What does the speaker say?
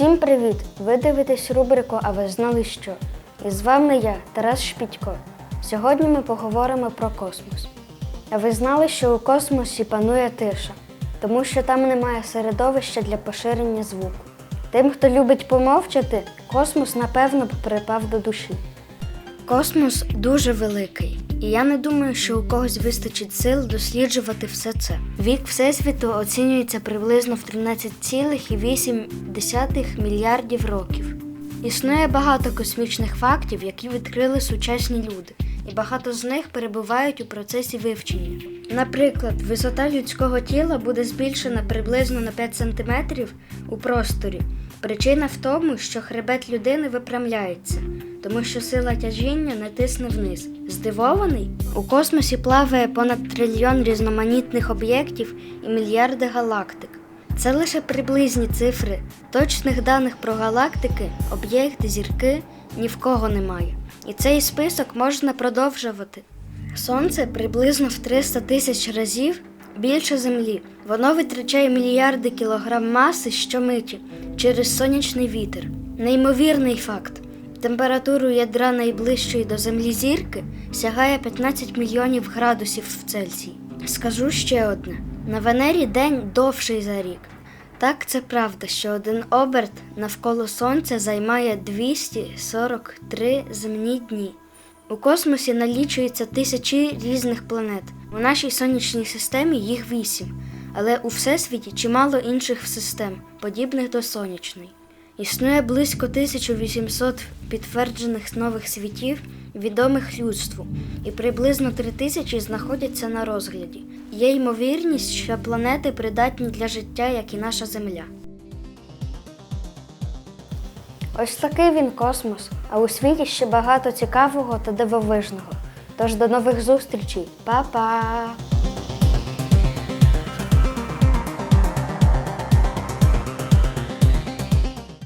Привіт! Ви дивитесь рубрику А ви знали що? І з вами я, Тарас Шпітько. Сьогодні ми поговоримо про космос. А ви знали, що у космосі панує тиша, тому що там немає середовища для поширення звуку. Тим, хто любить помовчати, космос напевно б припав до душі. Космос дуже великий, і я не думаю, що у когось вистачить сил досліджувати все це. Вік Всесвіту оцінюється приблизно в 13,8 мільярдів років. Існує багато космічних фактів, які відкрили сучасні люди, і багато з них перебувають у процесі вивчення. Наприклад, висота людського тіла буде збільшена приблизно на 5 см у просторі. Причина в тому, що хребет людини випрямляється, тому що сила тяжіння не тисне вниз. Здивований? У космосі плаває понад трильйон різноманітних об'єктів і мільярди галактик. Це лише приблизні цифри. Точних даних про галактики, об'єкти, зірки ні в кого немає. І цей список можна продовжувати. Сонце приблизно в 300 тисяч разів більше Землі. Воно витрачає мільярди кілограм маси щомиті через сонячний вітер. Неймовірний факт. Температуру ядра найближчої до Землі зірки сягає 15 мільйонів градусів в Цельсії. Скажу ще одне: на Венері день довший за рік. Так, це правда, що один оберт навколо Сонця займає 243 земні дні. У космосі налічується тисячі різних планет. У нашій сонячній системі їх вісім, але у всесвіті чимало інших систем, подібних до сонячної. Існує близько 1800 підтверджених нових світів, відомих людству, і приблизно 3000 знаходяться на розгляді. Є ймовірність, що планети придатні для життя, як і наша Земля. Ось такий він космос, а у світі ще багато цікавого та дивовижного. Тож до нових зустрічей, Па-па!